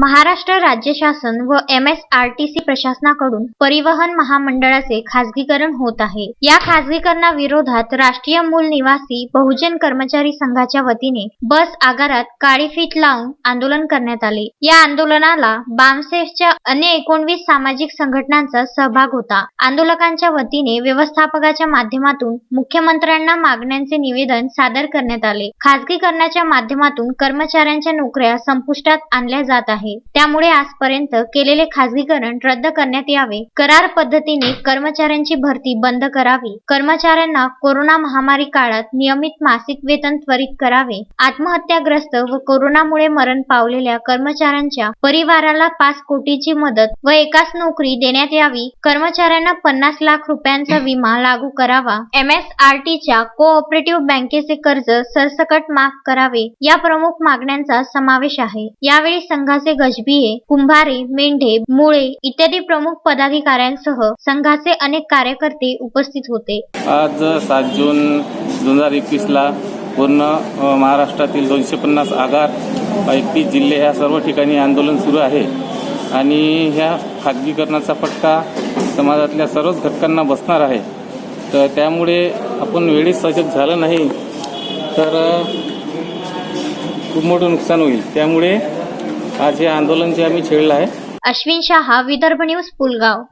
महाराष्ट्र राज्य शासन व M S R T C प्रशासनाकडून परिवहन महामंडळाचे खासगीकरण होत आहे. या खासगीकरणाविरोधात राष्ट्रीय मूल निवासी बहुजन कर्मचारी संघाच्या वतीने बस आगारात काळी फीत लावून आंदोलन करण्यात आले. या आंदोलनाला बामसेफच्या अन्य एकोणवीस सामाजिक संघटनांचा सहभाग होता. आंदोलकांच्या वतीने व्यवस्थापकाच्या माध्यमातून मुख्यमंत्र्यांना मागण्यांचे निवेदन सादर करण्यात आले. खासगीकरणाच्या माध्यमातून कर्मचाऱ्यांच्या नोकऱ्या संपुष्टात आणल्या जात आहे. त्यामुळे आजपर्यंत केलेले खासगीकरण रद्द करण्यात यावे. करार पद्धतीने कर्मचाऱ्यांची भरती बंद करावी. कर्मचाऱ्यांना कोरोना महामारी काळात नियमित मासिक वेतन त्वरित करावे. आत्महत्याग्रस्त व कोरोनामुळे मरण पावलेल्या कर्मचाऱ्यांच्या परिवाराला पाच कोटीची मदत व एकाच नोकरी देण्यात यावी. कर्मचाऱ्यांना पन्नास लाख रुपयांचा विमा लागू करावा. एम एस आर टीच्या कोऑपरेटिव्ह बँकेचे कर्ज सरसकट माफ करावे. या प्रमुख मागण्यांचा समावेश आहे. यावेळी संघाचे गजबिये कुंभारे मेंढे मुळे इत्यादी प्रमुख पदाधिकाऱ्यांसह संघाचे अनेक कार्यकर्ते उपस्थित होते. आज सात जून दोन हजार एकवीसला पूर्ण महाराष्ट्रातील दोनशे पन्नास आगार एकतीस जिल्हे ह्या सर्व ठिकाणी आंदोलन सुरू आहे. आणि ह्या खाजगीकरणाचा फटका समाजातल्या सर्वच घटकांना बसणार आहे. तर त्यामुळे आपण वेळीच सजग झालं नाही तर खूप मोठं नुकसान होईल. त्यामुळे आज हे आंदोलन जे आम्ही छेडलं आहे. अश्विन शहा विदर्भ न्यूज पुलगाव.